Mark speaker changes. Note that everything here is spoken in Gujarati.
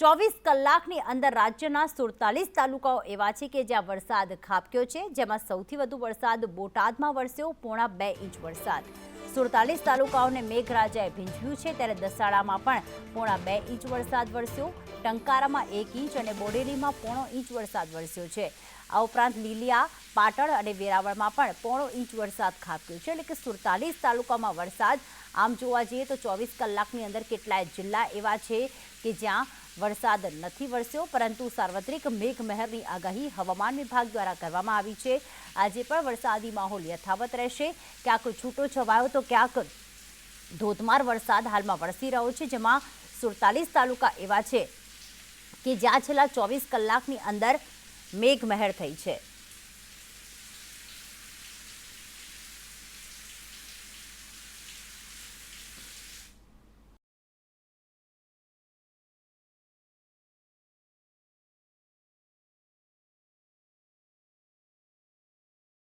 Speaker 1: ચોવીસ કલાકની અંદર રાજ્યના સુડતાલીસ તાલુકાઓ એવા છે કે જ્યાં વરસાદ ખાબક્યો છે, જેમાં સૌથી વધુ વરસાદ બોટાદમાં વરસ્યો, પોણા બે ઇંચ વરસાદ. સુડતાલીસ તાલુકાઓને મેઘરાજાએ ભીંજવ્યું છે, ત્યારે દસાડામાં પણ પોણા બે ઇંચ વરસાદ વરસ્યો, ટંકારામાં એક ઇંચ અને બોડેલીમાં પોણો ઇંચ વરસાદ વરસ્યો છે. આ ઉપરાંત લીલિયા, પાટણ અને વેરાવળમાં પણ પોણો ઇંચ વરસાદ ખાબક્યો છે, એટલે કે સુડતાલીસ તાલુકામાં વરસાદ. આમ જોવા જઈએ તો ચોવીસ કલાકની અંદર કેટલાય જિલ્લા એવા છે કે જ્યાં વરસાદ નથી વરસ્યો, પરંતુ સાર્વત્રિક મેઘમહેરની આગાહી હવામાન વિભાગ દ્વારા કરવામાં આવી છે. આજે પણ વરસાદી માહોલ યથાવત રહેશે. ક્યાંક છૂટો છવાયો તો ક્યાંક ધોધમાર વરસાદ હાલમાં વરસી રહ્યો છે, જેમાં સુડતાલીસ તાલુકા એવા છે કે જ્યાં છેલ્લા ચોવીસ કલાકની અંદર મેઘમહેર થઈ છે.